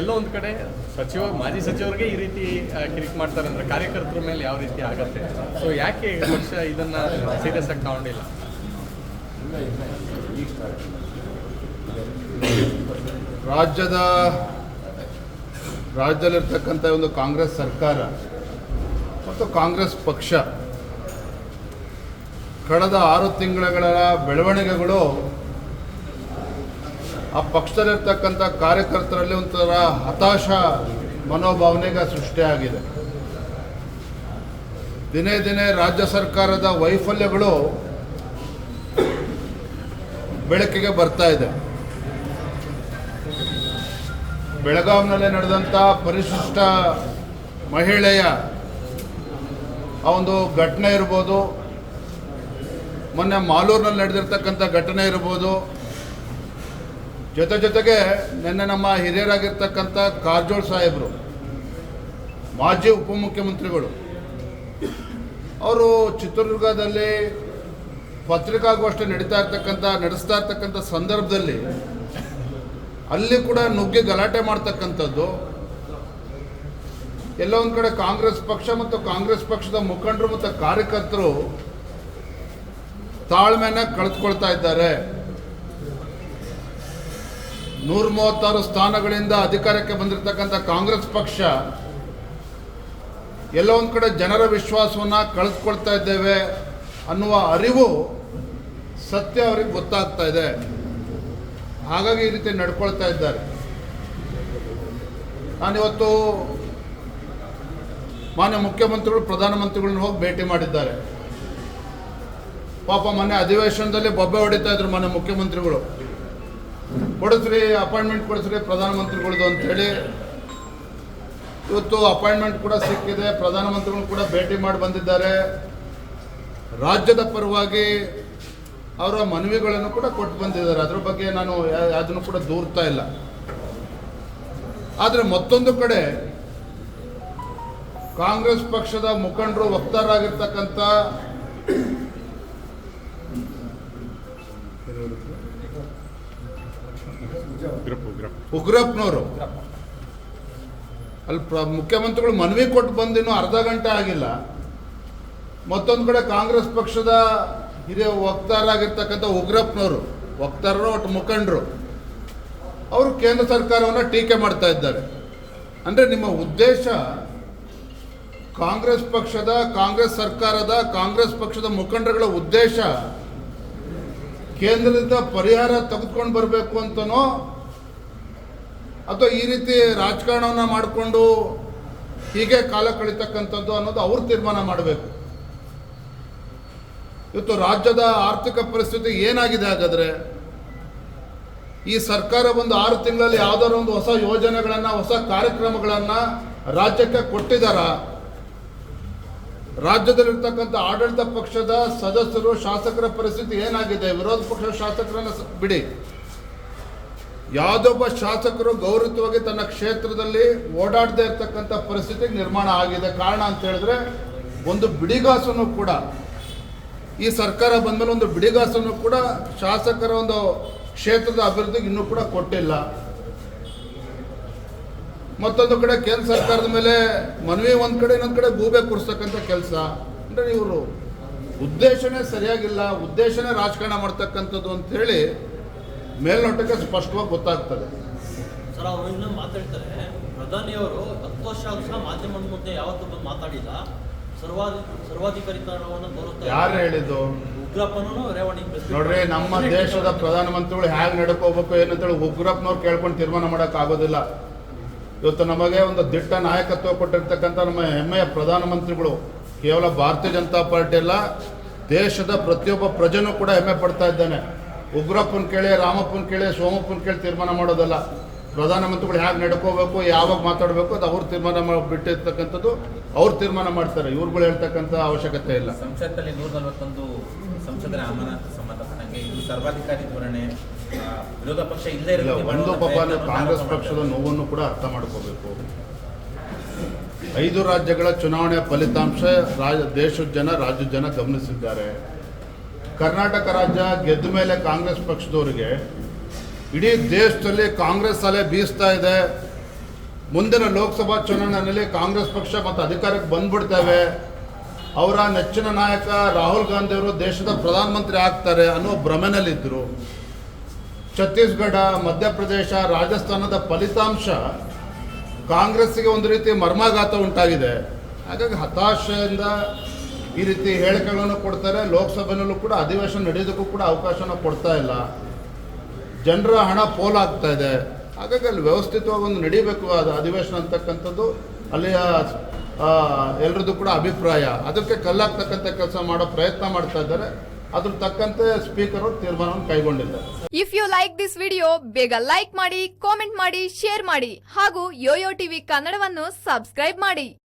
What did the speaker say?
ಎಲ್ಲೋ ಒಂದು ಕಡೆ ಸಚಿವ, ಮಾಜಿ ಸಚಿವರಿಗೆ ಈ ರೀತಿ ಕಿರಿಕ್ ಮಾಡ್ತಾರೆ ಅಂದ್ರೆ ಕಾರ್ಯಕರ್ತರ ಮೇಲೆ ಯಾವ ರೀತಿ ಆಗತ್ತೆ? ಸೊ ಯಾಕೆ ಪಕ್ಷ ಇದನ್ನ ಸೀರಿಯಸ್ ಆಗಿ ತಗೊಂಡಿಲ್ಲ? ರಾಜ್ಯದ, ರಾಜ್ಯದಲ್ಲಿರ್ತಕ್ಕಂಥ ಒಂದು ಕಾಂಗ್ರೆಸ್ ಸರ್ಕಾರ ಮತ್ತು ಕಾಂಗ್ರೆಸ್ ಪಕ್ಷ, ಕಳೆದ ಆರು ತಿಂಗಳ ಬೆಳವಣಿಗೆಗಳು ಆ ಪಕ್ಷದಲ್ಲಿರ್ತಕ್ಕಂಥ ಕಾರ್ಯಕರ್ತರಲ್ಲಿ ಒಂಥರ ಹತಾಶ ಮನೋಭಾವನೆಗೆ ಸೃಷ್ಟಿಯಾಗಿದೆ. ದಿನೇ ದಿನೇ ರಾಜ್ಯ ಸರ್ಕಾರದ ವೈಫಲ್ಯಗಳು ಬೆಳಕಿಗೆ ಬರ್ತಾ ಇದೆ. ಬೆಳಗಾವಿನಲ್ಲಿ ನಡೆದಂಥ ಪರಿಶಿಷ್ಟ ಮಹಿಳೆಯ ಆ ಒಂದು ಘಟನೆ ಇರ್ಬೋದು, ಮೊನ್ನೆ ಮಾಲೂರಿನಲ್ಲಿ ನಡೆದಿರ್ತಕ್ಕಂಥ ಘಟನೆ ಇರ್ಬೋದು ಜೊತೆ ಜೊತೆಗೆ ನಿನ್ನೆ ನಮ್ಮ ಹಿರಿಯರಾಗಿರ್ತಕ್ಕಂಥ ಕಾರಜೋಳ್ ಸಾಹೇಬರು, ಮಾಜಿ ಉಪಮುಖ್ಯಮಂತ್ರಿಗಳು, ಅವರು ಚಿತ್ರದುರ್ಗದಲ್ಲಿ ಪತ್ರಿಕಾಗೋಷ್ಠಿ ನಡೀತಾ ಇರ್ತಕ್ಕಂಥ, ನಡೆಸ್ತಾ ಇರ್ತಕ್ಕಂಥ ಸಂದರ್ಭದಲ್ಲಿ ಅಲ್ಲಿ ಕೂಡ ನುಗ್ಗಿ ಗಲಾಟೆ ಮಾಡ್ತಕ್ಕಂಥದ್ದು, ಎಲ್ಲ ಒಂದು ಕಡೆ ಕಾಂಗ್ರೆಸ್ ಪಕ್ಷ ಮತ್ತು ಕಾಂಗ್ರೆಸ್ ಪಕ್ಷದ ಮುಖಂಡರು ಮತ್ತು ಕಾರ್ಯಕರ್ತರು ತಾಳ್ಮೆನ ಕಳೆದುಕೊಳ್ತಾ ಇದ್ದಾರೆ. ನೂರ ಮೂವತ್ತಾರು ಸ್ಥಾನಗಳಿಂದ ಅಧಿಕಾರಕ್ಕೆ ಬಂದಿರತಕ್ಕಂಥ ಕಾಂಗ್ರೆಸ್ ಪಕ್ಷ, ಎಲ್ಲ ಒಂದು ಕಡೆ ಜನರ ವಿಶ್ವಾಸವನ್ನು ಕಳೆದುಕೊಳ್ತಾ ಇದ್ದೇವೆ ಅನ್ನುವ ಅರಿವು ಸತ್ಯ ಅವರಿಗೆ ಗೊತ್ತಾಗ್ತಾ ಇದೆ. ಹಾಗಾಗಿ ಈ ರೀತಿ ನಡ್ಕೊಳ್ತಾ ಇದ್ದಾರೆ. ನಾನಿವತ್ತು ಮಾನ್ಯ ಮುಖ್ಯಮಂತ್ರಿಗಳು, ಪ್ರಧಾನಮಂತ್ರಿಗಳನ್ನ ಹೋಗಿ ಭೇಟಿ ಮಾಡಿದ್ದಾರೆ. ಪಾಪ ಮೊನ್ನೆ ಅಧಿವೇಶನದಲ್ಲಿ ಬೊಬ್ಬೆ ಹೊಡಿತಾ ಇದ್ರು ಮಾನ್ಯ ಮುಖ್ಯಮಂತ್ರಿಗಳು. ಕೊಡಿಸ್ರಿ ಅಪಾಯಿಂಟ್ಮೆಂಟ್ ಕೊಡಿಸ್ರಿ ಪ್ರಧಾನಮಂತ್ರಿಗಳದ್ದು ಅಂತೇಳಿ ಇವತ್ತು ಅಪಾಯಿಂಟ್ಮೆಂಟ್ ಕೂಡ ಸಿಕ್ಕಿದೆ, ಪ್ರಧಾನಮಂತ್ರಿಗಳು ಕೂಡ ಭೇಟಿ ಮಾಡಿ ಬಂದಿದ್ದಾರೆ. ರಾಜ್ಯದ ಪರವಾಗಿ ಅವರ ಮನವಿಗಳನ್ನು ಕೂಡ ಕೊಟ್ಟು ಬಂದಿದ್ದಾರೆ. ಅದ್ರ ಬಗ್ಗೆ ನಾನು ಅದನ್ನು ಕೂಡ ದೂರ್ತಾ ಇಲ್ಲ. ಆದರೆ ಮತ್ತೊಂದು ಕಡೆ ಕಾಂಗ್ರೆಸ್ ಪಕ್ಷದ ಮುಖಂಡರು ವಕ್ತಾರರಾಗಿರ್ತಕ್ಕಂಥ ಉಗ್ರಪ್ಪನವರು. ಅಲ್ಲಿ ಪ್ರ ಮುಖ್ಯಮಂತ್ರಿಗಳು ಮನವಿ ಕೊಟ್ಟು ಬಂದಿನ್ನೂ ಅರ್ಧ ಗಂಟೆ ಆಗಿಲ್ಲ. ಮತ್ತೊಂದು ಕಡೆ ಕಾಂಗ್ರೆಸ್ ಪಕ್ಷದ ಹಿರಿಯ ವಕ್ತಾರಾಗಿರ್ತಕ್ಕಂಥ ಉಗ್ರಪ್ಪನವರು, ವಕ್ತಾರರು ಒಟ್ಟು ಮುಖಂಡರು, ಅವರು ಕೇಂದ್ರ ಸರ್ಕಾರವನ್ನು ಟೀಕೆ ಮಾಡ್ತಾ ಇದ್ದಾರೆ. ಅಂದರೆ ನಿಮ್ಮ ಉದ್ದೇಶ ಕಾಂಗ್ರೆಸ್ ಪಕ್ಷದ, ಕಾಂಗ್ರೆಸ್ ಸರ್ಕಾರದ, ಕಾಂಗ್ರೆಸ್ ಪಕ್ಷದ ಮುಖಂಡರುಗಳ ಉದ್ದೇಶ ಕೇಂದ್ರದಿಂದ ಪರಿಹಾರ ತೆಗೆದುಕೊಂಡು ಬರಬೇಕು ಅಂತನೋ ಅಥವಾ ಈ ರೀತಿ ರಾಜಕಾರಣವನ್ನು ಮಾಡಿಕೊಂಡು ಹೀಗೆ ಕಾಲ ಕಳೀತಕ್ಕಂಥದ್ದು ಅನ್ನೋದು ಅವ್ರು ತೀರ್ಮಾನ ಮಾಡಬೇಕು. ಇವತ್ತು ರಾಜ್ಯದ ಆರ್ಥಿಕ ಪರಿಸ್ಥಿತಿ ಏನಾಗಿದೆ ಹಾಗಾದರೆ, ಈ ಸರ್ಕಾರ ಒಂದು ಆರು ತಿಂಗಳಲ್ಲಿ ಯಾವುದಾದ್ರು ಒಂದು ಹೊಸ ಯೋಜನೆಗಳನ್ನು, ಹೊಸ ಕಾರ್ಯಕ್ರಮಗಳನ್ನು ರಾಜ್ಯಕ್ಕೆ ಕೊಟ್ಟಿದ್ದಾರ ರಾಜ್ಯದಲ್ಲಿರ್ತಕ್ಕಂಥ ಆಡಳಿತ ಪಕ್ಷದ ಸದಸ್ಯರು, ಶಾಸಕರ ಪರಿಸ್ಥಿತಿ ಏನಾಗಿದೆ? ವಿರೋಧ ಪಕ್ಷದ ಶಾಸಕರನ್ನು ಬಿಡಿ. ಯಾವುದೊಬ್ಬ ಶಾಸಕರು ಗೌರವವಾಗಿ ತನ್ನ ಕ್ಷೇತ್ರದಲ್ಲಿ ಓಡಾಡದೇ ಇರ್ತಕ್ಕಂಥ ಪರಿಸ್ಥಿತಿ ನಿರ್ಮಾಣ ಆಗಿದೆ. ಕಾರಣ ಅಂತ ಹೇಳಿದ್ರೆ ಒಂದು ಬಿಡಿಗಾಸನ್ನು ಕೂಡ ಈ ಸರ್ಕಾರ ಬಂದಮೇಲೆ ಒಂದು ಬಿಡಿಗಾಸನ್ನು ಕೂಡ ಶಾಸಕರ ಒಂದು ಕ್ಷೇತ್ರದ ಅಭಿವೃದ್ಧಿಗೆ ಇನ್ನೂ ಕೂಡ ಕೊಟ್ಟಿಲ್ಲ. ಮತ್ತೊಂದು ಕಡೆ ಕೇಂದ್ರ ಸರ್ಕಾರದ ಮೇಲೆ ಮನವಿ ಒಂದು ಕಡೆ, ಇನ್ನೊಂದು ಕಡೆ ಗೂಬೆ ಕೂರಿಸ್ತಕ್ಕಂಥ ಕೆಲಸ. ಅಂದರೆ ಇವರು ಉದ್ದೇಶನೇ ಸರಿಯಾಗಿಲ್ಲ, ಉದ್ದೇಶನೇ ರಾಜಕಾರಣ ಮಾಡ್ತಕ್ಕಂಥದ್ದು ಅಂತೇಳಿ ಮೇಲ್ನೋಟಕ್ಕೆ ಸ್ಪಷ್ಟವಾಗಿ ಗೊತ್ತಾಗ್ತದೆ. ಸರ್ ಅವರು ಇನ್ನೂ ಮಾತಾಡ್ತಾರೆ. ಪ್ರಧಾನಿಯವರು ಹತ್ತು ವರ್ಷ ಆದ್ರೂ ಸಹ ಮಾಧ್ಯಮದ ಮುಂದೆ ಯಾವತ್ತೂ ಬಂದು ಮಾತಾಡಿಲ್ಲ. ಸರ್ವಾಧಿ ಸರ್ವಾಧಿಕಾರಿತನವನ್ನು ಬರುತ್ತೆ ಯಾರು ಹೇಳಿದ್ದು? ಉಗ್ರಪ್ಪನೂ ರೇವಣಿ ನೋಡ್ರಿ ನಮ್ಮ ದೇಶದ ಪ್ರಧಾನಮಂತ್ರಿಗಳು ಹೇಗೆ ನಡ್ಕೋಬೇಕು ಏನಂತೇಳಿ ಉಗ್ರಪ್ಪನವ್ರು ಕೇಳ್ಕೊಂಡು ತೀರ್ಮಾನ ಮಾಡೋಕೆ ಆಗೋದಿಲ್ಲ. ಇವತ್ತು ನಮಗೆ ಒಂದು ದಿಟ್ಟ ನಾಯಕತ್ವ ಕೊಟ್ಟಿರ್ತಕ್ಕಂಥ ನಮ್ಮ ಹೆಮ್ಮೆಯ ಪ್ರಧಾನಮಂತ್ರಿಗಳು ಕೇವಲ ಭಾರತೀಯ ಜನತಾ ಪಾರ್ಟಿ ಅಲ್ಲ ದೇಶದ ಪ್ರತಿಯೊಬ್ಬ ಪ್ರಜೆನೂ ಕೂಡ ಹೆಮ್ಮೆ ಪಡ್ತಾ ಇದ್ದಾನೆ. ಉಗ್ರಪ್ಪನ ಕೇಳಿ ರಾಮಪ್ಪನ ಕೇಳಿ ಸೋಮಪ್ಪನ ಕೇಳಿ ತೀರ್ಮಾನ ಮಾಡೋದಲ್ಲ. ಪ್ರಧಾನಮಂತ್ರಿಗಳು ಹೇಗೆ ನಡ್ಕೋಬೇಕು ಯಾವಾಗ ಮಾತಾಡಬೇಕು ಅದು ಅವ್ರು ತೀರ್ಮಾನ ಮಾಡಿ ಬಿಟ್ಟಿರ್ತಕ್ಕಂಥದ್ದು ಅವ್ರು ತೀರ್ಮಾನ ಮಾಡ್ತಾರೆ. ಇವ್ರುಗಳು ಹೇಳ್ತಕ್ಕಂಥ ಅವಶ್ಯಕತೆ ಇಲ್ಲ. ಸಂಸತ್ತಲ್ಲಿ ನೂರ ನಲವತ್ತೊಂದು ಸಂಸದರ ಅಮಾನತು ಸಂಬಂಧಪಟ್ಟಂಗೆ ಇದು ಸರ್ವಾಧಿಕಾರಿ ಧೋರಣೆ ವಿರೋಧ ಪಕ್ಷ ಇಲ್ಲದೆ ಒಂದು ಪಾಪ ಕಾಂಗ್ರೆಸ್ ಪಕ್ಷದ ನೋವನ್ನು ಕೂಡ ಅರ್ಥ ಮಾಡ್ಕೋಬೇಕು. ಐದು ರಾಜ್ಯಗಳ ಚುನಾವಣೆ ಫಲಿತಾಂಶ ರಾಜ ದೇಶದ ಜನ ರಾಜ್ಯದ ಜನ ಗಮನಿಸಿದ್ದಾರೆ. ಕರ್ನಾಟಕ ರಾಜ್ಯ ಗೆದ್ದ ಮೇಲೆ ಕಾಂಗ್ರೆಸ್ ಪಕ್ಷದವರಿಗೆ ಇಡೀ ದೇಶದಲ್ಲಿ ಕಾಂಗ್ರೆಸ್ ಅಲೆ ಬೀಸ್ತಾ ಇದೆ. ಮುಂದಿನ ಲೋಕಸಭಾ ಚುನಾವಣೆಯಲ್ಲಿ ಕಾಂಗ್ರೆಸ್ ಪಕ್ಷ ಮತ್ತು ಅಧಿಕಾರಕ್ಕೆ ಬಂದ್ಬಿಡ್ತೇವೆ. ಅವರ ನೆಚ್ಚಿನ ನಾಯಕ ರಾಹುಲ್ ಗಾಂಧಿ ಅವರು ದೇಶದ ಪ್ರಧಾನಮಂತ್ರಿ ಆಗ್ತಾರೆ ಅನ್ನೋ ಭ್ರಮೆನಲ್ಲಿದ್ದರು ಛತ್ತೀಸ್ಗಢ, ಮಧ್ಯಪ್ರದೇಶ, ರಾಜಸ್ಥಾನದ ಫಲಿತಾಂಶ ಕಾಂಗ್ರೆಸ್ಸಿಗೆ ಒಂದು ರೀತಿ ಮರ್ಮಾಘಾತ ಉಂಟಾಗಿದೆ. ಹಾಗಾಗಿ ಹತಾಶೆಯಿಂದ ಈ ರೀತಿ ಹೇಳಿಕೆಗಳನ್ನು ಕೊಡ್ತಾರೆ. ಲೋಕಸಭೆಯಲ್ಲೂ ಕೂಡ ಅಧಿವೇಶನ ನಡೆಯೋದಕ್ಕೂ ಕೂಡ ಅವಕಾಶನ ಕೊಡ್ತಾ ಇಲ್ಲ. ಜನರ ಹಣ ಪೋಲಾಗ್ತಾ ಇದೆ. ಹಾಗಾಗಿ ಅಲ್ಲಿ ವ್ಯವಸ್ಥಿತವಾಗಿ ಒಂದು ನಡಿಬೇಕು ಅದು ಅಧಿವೇಶನ ಅಂತಕ್ಕಂಥದ್ದು. ಅಲ್ಲಿಯ ಎಲ್ಲರದ್ದು ಕೂಡ ಅಭಿಪ್ರಾಯ. ಅದಕ್ಕೆ ಕಲ್ಲಾಗ್ತಕ್ಕಂಥ ಕೆಲಸ ಮಾಡೋ ಪ್ರಯತ್ನ ಮಾಡ್ತಾ ಇದ್ದಾರೆ. ಅದ್ರ ತಕ್ಕಂತೆ ಸ್ಪೀಕರ್ ತೀರ್ಮಾನವನ್ನು ಕೈಗೊಂಡಿದ್ದಾರೆ. If you like this video ಬೇಗ ಲೈಕ್ ಮಾಡಿ ಕಾಮೆಂಟ್ ಮಾಡಿ ಶೇರ್ ಮಾಡಿ ಹಾಗೂ ಯೋಯೋ ಟಿವಿ ಕನ್ನಡವನ್ನು ಸಬ್ಸ್ಕ್ರೈಬ್ ಮಾಡಿ.